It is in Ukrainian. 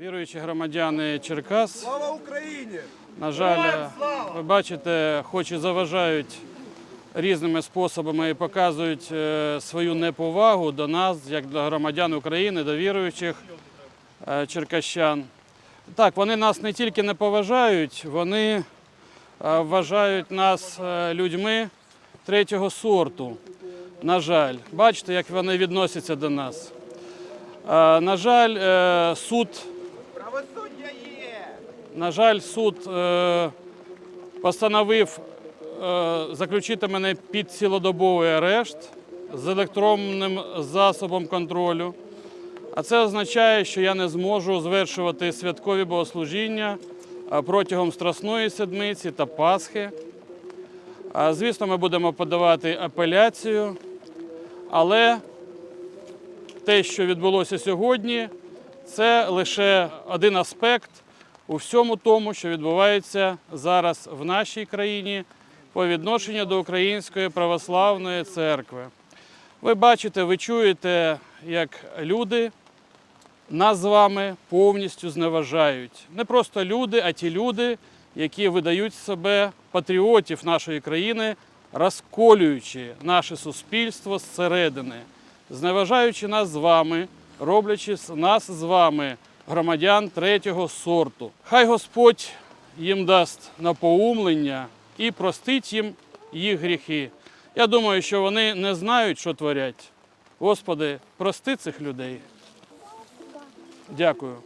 віруючі громадяни Черкас. Слава Україні! На жаль, ви бачите, хоч і заважають різними способами і показують е, свою неповагу до нас, як до громадян України, до віруючих е, черкащан. Так, вони нас не тільки не поважають, вони е, вважають нас людьми третього сорту. На жаль, бачите, як вони відносяться до нас. На жаль, суд! На жаль, суд е, постановив е, заключити мене під цілодобовий арешт з електронним засобом контролю. А це означає, що я не зможу звершувати святкові богослужіння е, протягом Страсної седмиці та Пасхи. Звісно, ми будемо подавати апеляцію, але те, що відбулося сьогодні, це лише один аспект у всьому тому, що відбувається зараз в нашій країні по відношенню до Української православної церкви. Ви бачите, ви чуєте, як люди нас з вами повністю зневажають. Не просто люди, а ті люди, які видають себе патріотів нашої країни, розколюючи наше суспільство зсередини, зневажаючи нас з вами, роблячи нас з вами громадян третього сорту. Хай Господь їм дасть напоумлення і простить їм їх гріхи. Я думаю, що вони не знають, що творять. Господи, прости цих людей. Дякую.